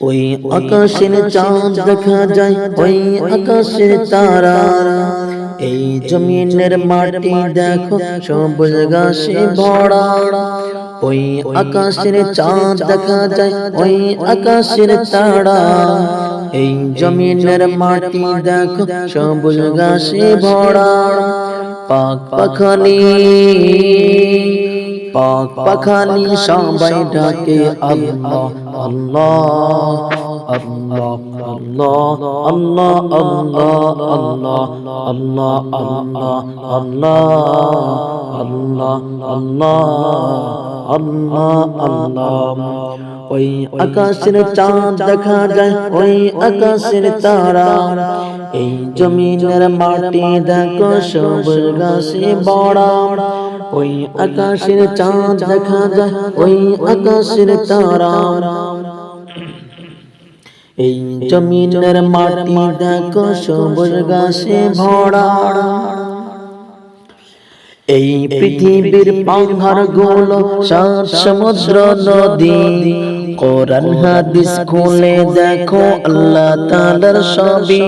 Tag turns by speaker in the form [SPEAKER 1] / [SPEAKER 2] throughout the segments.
[SPEAKER 1] ওই আকাশের চাঁদ দেখা যায় ওই আকাশের তারা। এই জমিনের মাটি দেখো সবুজ ঘাসে ভরা। ওই আকাশের চাঁদ দেখা যায় ওই আকাশের তারা। এই জমিনের মাটি দেখো সবুজ ঘাসে ভরা। পাক পাখালি। পাক পাখানি সবাই ডাকে আল্লাহ আল্লাহ আল্লাহ আল্লাহ আল্লাহ আল্লাহ আল্লাহ আল্লাহ আল্লাহ আল্লাহ আল্লাহ আল্লাহ আল্লাহ ওই আকাশের চাঁদ দেখা যায় ওই আকাশের তারা। এই জমিনের মাটি দেখো সবুজ ঘাসে বড়া ওই আকাশের চাঁদ দেখা যায় ওই আকাশের তারা। এই জমিনের মাটি দেখো সবুজ ঘাসে ভরা। এই পৃথিবীর পাহাড়গুলো সাত সমুদ্র নদী। কোরআন হাদিস খুলে দেখো, আল্লাহ তাআলার ছবি।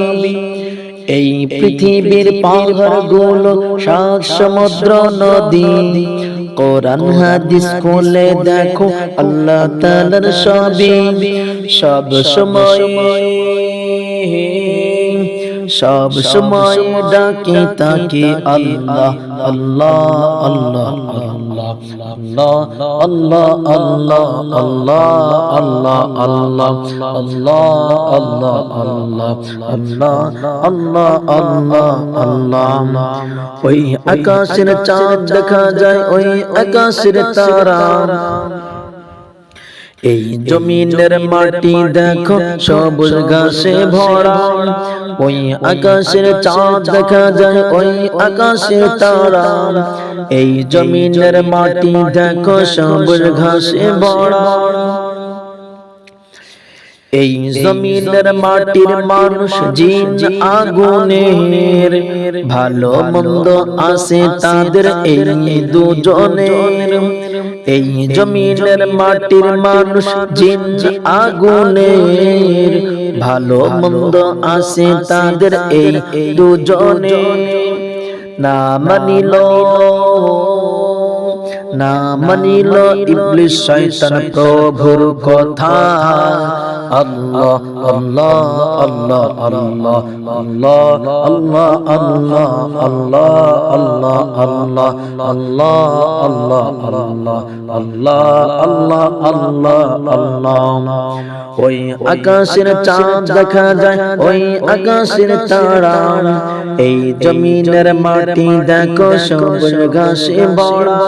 [SPEAKER 1] এই পৃথিবীর পাহাড়গুলো সাত সমুদ্র নদী। কোরআন হাদিস খুলে দেখো, আল্লাহ তাআলার ছবি। সব সময় সব সময় ডাকে তাকে আল্লাহ আল্লাহ আল্লাহ আল্লাহ আল্লাহ আল্লাহ আল্লাহ আল্লাহ আল্লাহ আল্লাহ আল্লাহ আল্লাহ আল্লাহ আল্লাহ আল্লাহ আল্লাহ ওই আকাশের চাঁদ দেখা যায় ওই আকাশের তারা এই জমিনের মাটি দেখো সবুজ ঘাসে ভরা। ওই আকাশের চাঁদ দেখা যায় ওই আকাশে তারা। এই জমিনের মাটি দেখো সবুজ ঘাসে ভরা। এই জমিনের মাটির মানুষ জিন আগুনের। ভালো মন্দ আছে তাদের এই দুজনের। এই জমিনের মাটির মানুষ জিন আগুনের। ভালো মন্দ আছে তাদের এই দুজনের। না মানিল। না মানিল ইবলিস শয়তান প্রভুর কথা আল্লাহ আল্লাহ আল্লাহ আল্লাহ আল্লাহ আল্লাহ আল্লাহ আল্লাহ আল্লাহ আল্লাহ আল্লাহ আল্লাহ আল্লাহ আল্লাহ আল্লাহ আল্লাহ আল্লাহ ওই আকাশের চাঁদ দেখা যায় ওই আকাশের তারা এই জমিনের মাটি দেখো সবুজ ঘাসে বড়া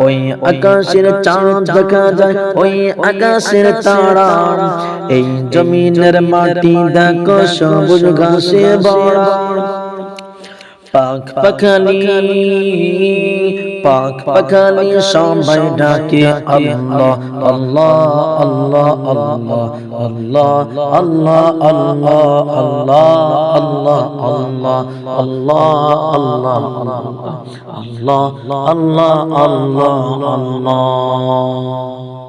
[SPEAKER 1] ওই আকাশের চাঁদ দেখা যায় ওই আকাশের তারা। এই জমিনের মাটি দেখো সবুজ ঘাসে বড়া পাখ পাখালি পাখ পাখালি সবাই ডাকে আল্লাহ আল্লাহ আল্লাহ আল্লাহ আল্লাহ আল্লাহ আল্লাহ আল্লাহ আল্লাহ আল্লাহ আল্লাহ আল্লাহ আল্লাহ আল্লাহ আল্লাহ আল্লাহ